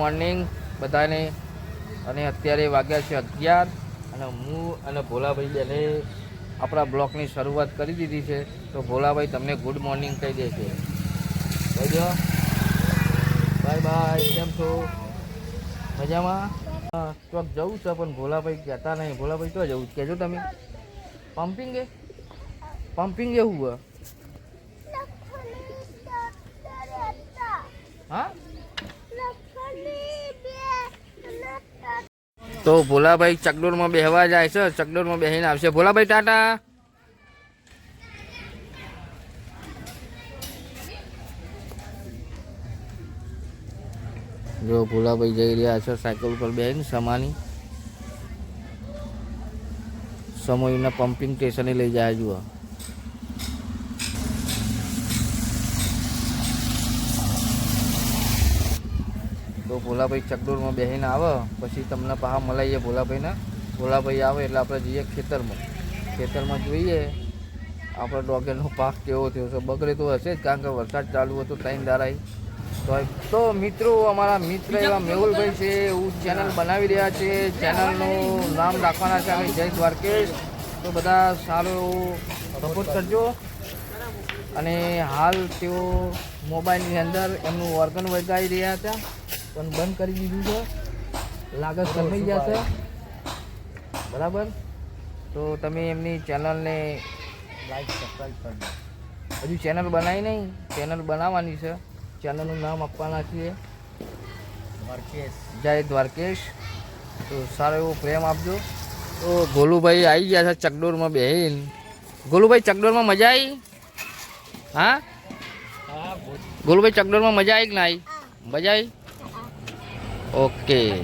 Morning બધાને. અને અત્યારે વાગ્યા છે અગિયાર અને હું અને ભોલાભાઈ બેને આપણા બ્લોકની શરૂઆત કરી દીધી છે. તો ભોલાભાઈ તમને ગુડ મોર્નિંગ કહી દે છે. કહેજો બાય બાય કેમ છો? મજામાં? ચોક જવું છે, પણ ભોલાભાઈ કહેતા નહીં. ભોલાભાઈ તો જવું કહેજો તમે. પમ્પિંગ પમ્પિંગ એવું હોય હા તો ભોલાભાઈ ચકડોરમાં બેહવા જાય છે ચકડોરમાં બેહીને આવશે. ભોલાભાઈ ટાટા. જો ભોલાભાઈ જઈ રહ્યા છે સાયકલ પર બેહીને, સમાની. સમયના પમ્પિંગ સ્ટેશને લઈ જાય જુઓ. તો ભોલાભાઈ ચકડોરમાં બેસીને આવે પછી તમને પાહા મલાઈએ ભોલાભાઈને. ભોલાભાઈ આવે એટલે આપણે જઈએ ખેતરમાં. ખેતરમાં જોઈએ આપણે ડોગેનો પાક કેવો થયો છે. બગડે તો હશે જ કારણ કે વરસાદ ચાલુ હતો ત્રણ ધારાય તો તો મિત્રો અમારા મિત્ર એવા મેહુલભાઈ છે એવું ચેનલ બનાવી રહ્યા છે. ચેનલનું નામ રાખવાના છે અમે જય દ્વારકેશ. તો બધા સારો એવો સપોર્ટ કરજો. અને હાલ તેઓ મોબાઈલની અંદર એમનું વર્ગન વગાવી રહ્યા હતા. પણ બંધ કરી દીધું છે. લાગત સમય જશે બરાબર? તો તમે એમની ચેનલને લાઈક સબસ્ક્રાઈબ કરજો હજુ ચેનલ બનાવી નહીં ચેનલ બનાવવાની છે. ચેનલનું નામ આપવાના છીએ. દ્વારકેશ. જય દ્વારકેશ. તો સારો એવો પ્રેમ આપજો. તો ગોલુભાઈ આવી ગયા છે ચકડોરમાં બેહીન. ગોલુભાઈ ચકડોરમાં મજા આવી હા? ગોલુભાઈ ચકડોરમાં મજા આવી કે ના આવી મજા આવી ઓકે.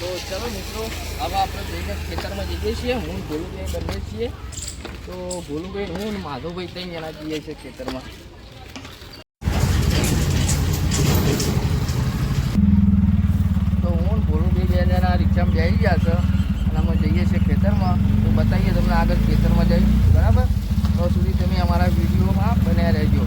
તો ચલો મિત્રો હવે આપણે જઈને ખેતરમાં જઈએ છીએ. હું ભોલુભાઈ બંને છીએ. તો ભોલુભાઈ હું માધવભાઈ ત્રણ જણા જઈએ છીએ ખેતરમાં. તો હું ભોલુભાઈ બે જણા રિક્ષામાં જઈ ગયા છે અને અમે જઈએ છીએ ખેતરમાં. તો બતાવીએ તમને આગળ ખેતરમાં જઈ બરાબર? તો સુધી તમે અમારા વિડીયોમાં બન્યા રહેજો.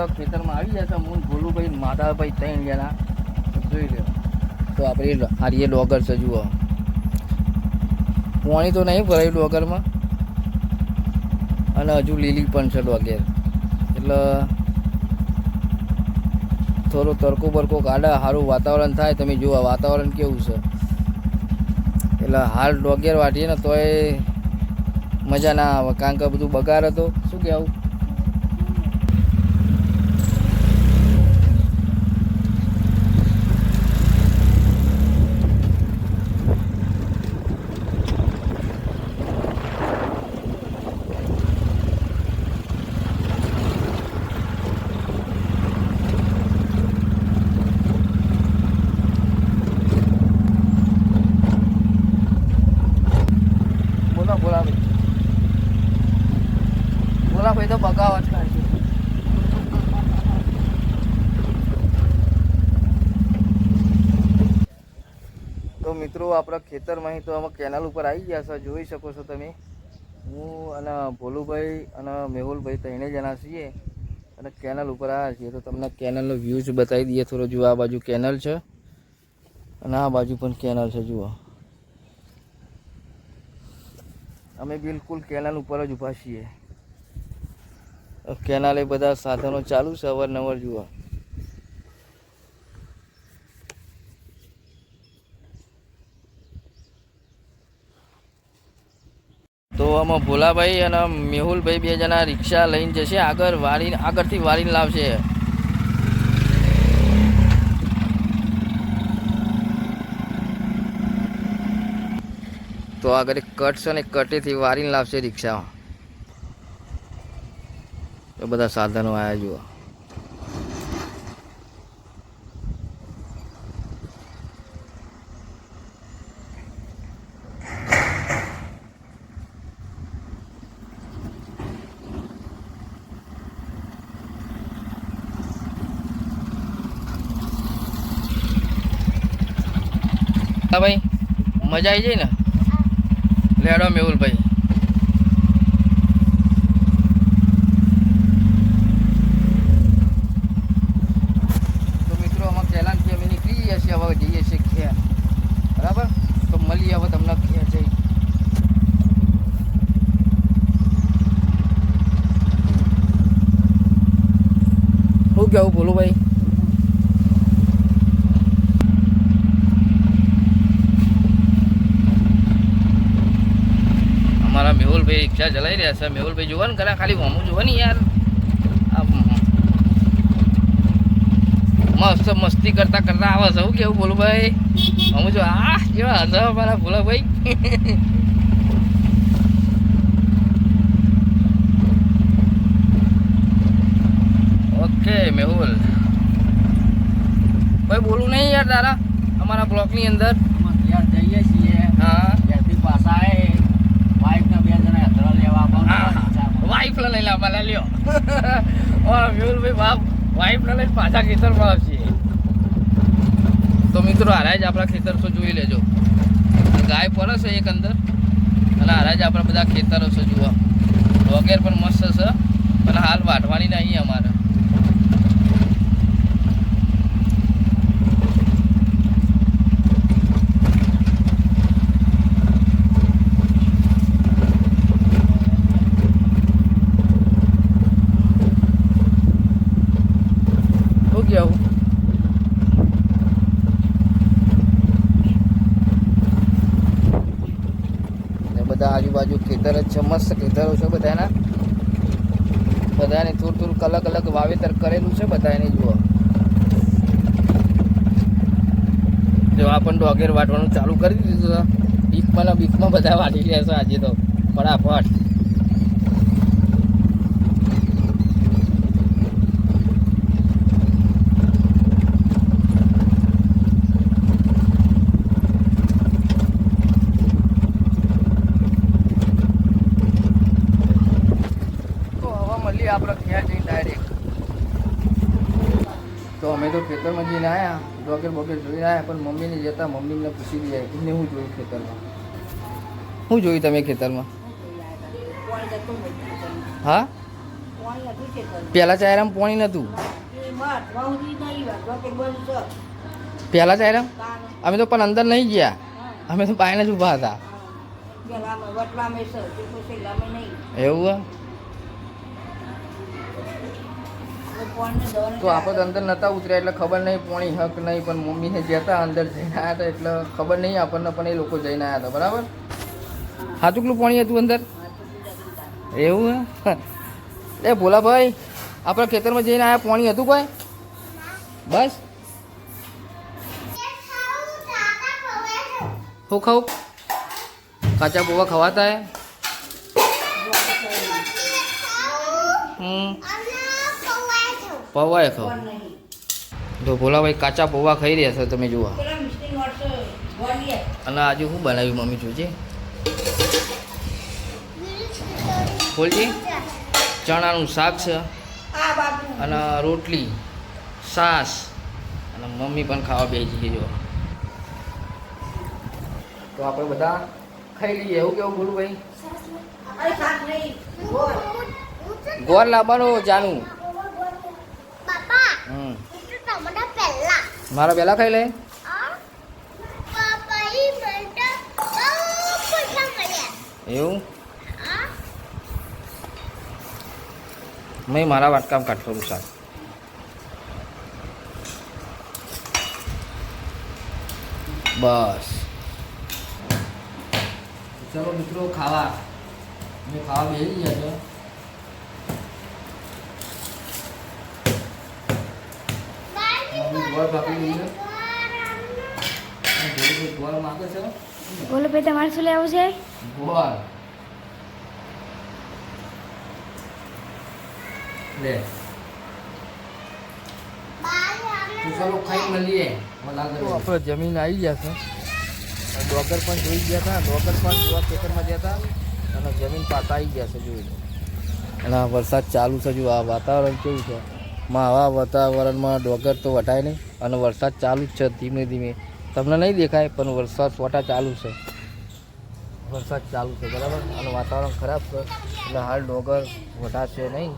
આપણે ખેતરમાં આવી છે. હું ને માધાભાઈ ત્રણ જણા. જોઈ લો તો આપણે હારીએ રીએ ડોગર છે, જુઓ. પાણી તો નહીં ભરાયું ડોગરમાં અને હજુ લીલી પણ છે ડોગેર એટલે થોડો તડકો બરકો કાઢે સારું વાતાવરણ થાય. તમે જુઓ વાતાવરણ કેવું છે. એટલે હાલ ડોગેર વાટીએ ને તોય મજા ના આવે. કારણ કે બધું બગાડ હતો. શું કહેવું બોલો બોલા ભાઈ બોલા ભાઈ તો બગાવત કાઢશે તો મિત્રો આપણા ખેતરમાં તો અમે કેનાલ ઉપર આવી ગયા છે, જોઈ શકો છો તમે. હું અને ભોલુભાઈ અને મેહુલભાઈ ત્રણે જણા છીએ અને કેનલ ઉપર આવ્યા છીએ. તો તમને કેનલનો વ્યૂઝ બતાવી દઈએ. થોડો જુઓ, આ બાજુ કેનલ છે અને આ બાજુ પણ કેનલ છે, જુઓ. અમે બિલકુલ કેનાલ ઉપર જ ઊભા છીએ. કેનાલે બધા સાધનો ચાલુ છે, અવારનવાર, જુઓ. તો આમાં ભોલાભાઈ અને મેહુલભાઈ બે જણા રિક્ષા લઈને જશે. આગળ વાળીને આગળથી વાળીને લાવશે. તો આગળ એક કટ ને કટેથી વારીને લાવશે રિક્ષામાં. એ બધા સાધનો આવ્યા જુઓ. ભાઈ, મજા આવી જાય ને? લેડો મેહુલભાઈ તો મિત્રો આમાં પહેલાંથી અમે નીકળી જઈએ છીએ, હવે જઈએ છીએ ખેર બરાબર? તો મળીએ હવે તમને ખેર જઈ. શું કેવું બોલું ભાઈ અમારા મેહુલભાઈ રિક્ષા ચલાવી રહ્યા છે. મેહુલભાઈ જુઓ ને કરા ખાલી હોમું જુઓ ને યાર. મસ્ત મસ્તી કરતા કરતા આવે છે શું કેવું બોલું ભાઈ? હું જો આ કેવા હતા મારા ભોલા ભાઈ. ઓકે મેહુલ. ભાઈ બોલું નહીં યાર તારા અમારા બ્લોકની અંદર. યાર જઈએ છીએ. હા. ત્યાંથી પાછા આવે વાઈફના બે જણા યાત્રા લેવા આવવાના લઈ લઈને લાવવા લ્યો. મેહુલભાઈ બાપ વાઈફ લઈ પાછા ખેતરમાં આવશે. તો મિત્રો હારાજ આપણા ખેતર તો જોઈ લેજો. ગાય પડે છે એક અંદર, અને હારાજ આપણા બધા ખેતરો છે જુઓ વગેરે પણ મસ્ત છે પણ હાલ વાટવાની નહીં અમારે. શું બધા આજુબાજુ ખેતર જ છે, મસ્ત ખેતરો છે બધાના. બધાને થોડું થોડું અલગ અલગ વાવેતર કરેલું છે બધાને જુઓ. જો આ પણ ડોગેર વાટવાનું ચાલુ કરી દીધું બીકમાં બીકમાં બધા વાટી છે આજે તો. ફટાફટ તો હવે મળીએ આપણે ક્યાં જઈને ડાયરેક્ટ તો ખેતરમાં જઈને આવ્યા ડોકેર બોકેર જોઈને આવ્યા પણ મમ્મીને જતા મમ્મીને પૂછી દઈએ એમને હું જોયું ખેતરમાં? શું જોયું તમે ખેતરમાં? હા? પહેલા ચાયરામ પાણી નહોતું પહેલા ચાયરામ? અમે તો પણ અંદર નહીં ગયા. અમે તો પાયને જ ઊભા હતા. એવું તો આપણે અંદર નતા ઉતર્યા એટલે ખબર નહીં પોણી હક નહીં, પણ મમ્મીને જતા અંદર જઈને આવ્યા હતા એટલે ખબર નહીં, આપણને પણ એ લોકો જઈને આવ્યા હતા, બરાબર? હાચુકલું પાણી હતું અંદર? એવું એ ભોલાભાઈ, આપણા ખેતરમાં જઈને આવ્યા પાણી હતું કોઈ? બસ? હું ખાઉં? કાચા પૌવા ખવાતા હે? હમ. પૌવા ખાવ જો ભોલાભાઈ કાચા પૌવા ખાઈ રહ્યા છો તમે જુઓ. અને આજે શું બનાવ્યું મમ્મી જોજે? બોલજી ચણાનું શાક છે અને રોટલી સાસ અને મમ્મી પણ ખાવા બેસી છે જો તો આપણે બધા ખાઈ લઈએ. એવું કેવું ભૂલું ભાઈ ગોળ લાવવાનું જાનું. મારા પેલા ખાઈ લે? એવું? મેં મારા વાટકામ કાઢવાનું શાક બસ. ચલો મિત્રો ખાવા. મેં ખાવા બેસી ગયા છો. ગોળ થોડું થોડું ગોળ માગે છે? બોલો ભાઈ તમારે શું લેવું છે? ગોળ લે. તું ચાલો આપણે જમીન આવી ગયા છે. ડોગર પણ જોઈ ગયા હતા. ડોગર પણ જોવા ખેતરમાં ગયા હતા. અને જમીન પાતા આવી ગયા છે જોઈ અને વરસાદ ચાલુ છે જો આ વાતાવરણ કેવું છે. માં આવા વાતાવરણમાં ડોગર તો વટાય નહીં અને વરસાદ ચાલુ જ છે ધીમે ધીમે. તમને નહીં દેખાય, પણ વરસાદ સોટા ચાલુ છે. વરસાદ ચાલુ છે, બરાબર? અને વાતાવરણ ખરાબ છે, એટલે હાલ ડોગર વટાશે નહીં.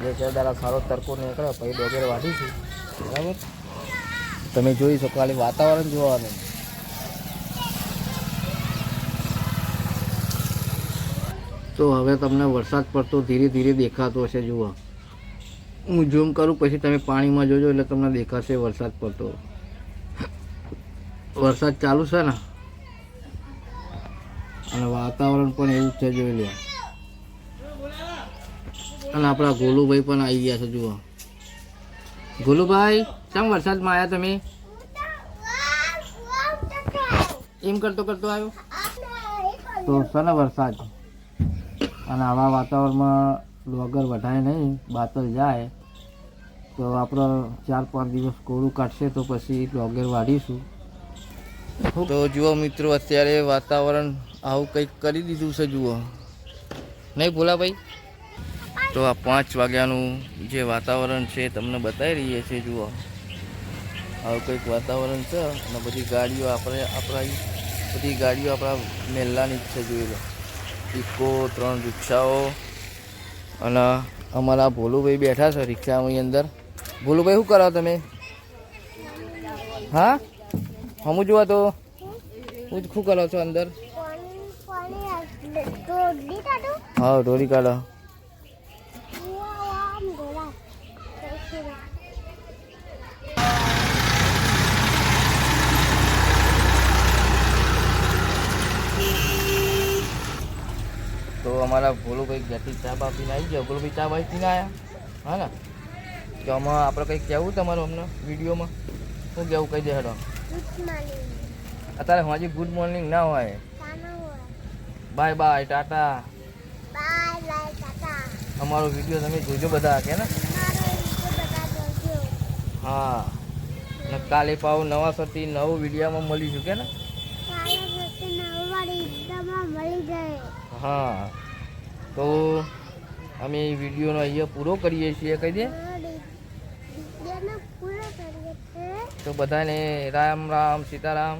બે ચાર દાડા સારો તડકો નીકળે, પછી ડોગર વાઢીશું બરાબર? તમે જોઈ શકો, ખાલી વાતાવરણ જોવાનું. તો હવે તમને વરસાદ પડતો ધીરે ધીરે દેખાતો હશે, જુઓ. હું ઝૂમ કરું, પછી તમે પાણીમાં જોજો, એટલે તમને દેખાશે વરસાદ પડતો. વરસાદ ચાલુ છે ને? અને વાતાવરણ પણ એવું જ છે, જોઈ લો અને આપણા ગોલુભાઈ પણ આવી ગયા છે, જુઓ. ગોલુભાઈ, કેમ વરસાદમાં આવ્યા તમે? એમ કરતો કરતો આવ્યો? તો છે ને વરસાદ. અને આવા વાતાવરણમાં વગર વધારે નહીં, બાતલ જાય, તો આપણે ચાર પાંચ દિવસ કોળું કાઢશે તો પછી લોગર વાઢીશું. તો જુઓ મિત્રો, અત્યારે વાતાવરણ આવું કંઈક કરી દીધું છે, જુઓ. નહીં ભોલા ભાઈ? તો આ પાંચ વાગ્યાનું જે વાતાવરણ છે તમને બતાવી રહીએ છીએ, જુઓ. આવું કંઈક વાતાવરણ છે અને બધી ગાડીઓ આપણે, આપણા બધી ગાડીઓ આપણા મહેલાની જ છે, જોઈ લો. ઇકો, ત્રણ રિક્ષાઓ અને અમારા ભોલુભાઈ બેઠા છે રિક્ષાની અંદર. ભોલુભાઈ શું કરો તમે? હા? હમું જોવા તો હું શું કરો છો અંદર? હા ઢોરી કાઢો. તો ભોલો કંઈક ઘેરથી ચા બા પીને આવી ભોલો ભાઈ ચા બાઈ પીને આવ્યા હા ને? તો આમાં આપણે કંઈક કહેવું તમારું અમને વિડીયોમાં? શું કહેવું કહી દે હેડો. અત્યારે હજી ગુડ મોર્નિંગ ના હોય. Bye bye tata. અમારો વીડિયો તમે જોજો બધા કે ને? હા. ને કાલે પાવ નવા સરથી નવું વિડીયોમાં મળીશું કે ને? હા. તો અમે વિડીયોનો અહીંયા પૂરો કરીએ છીએ કહી દે. તો બધાને રામ રામ સીતારામ.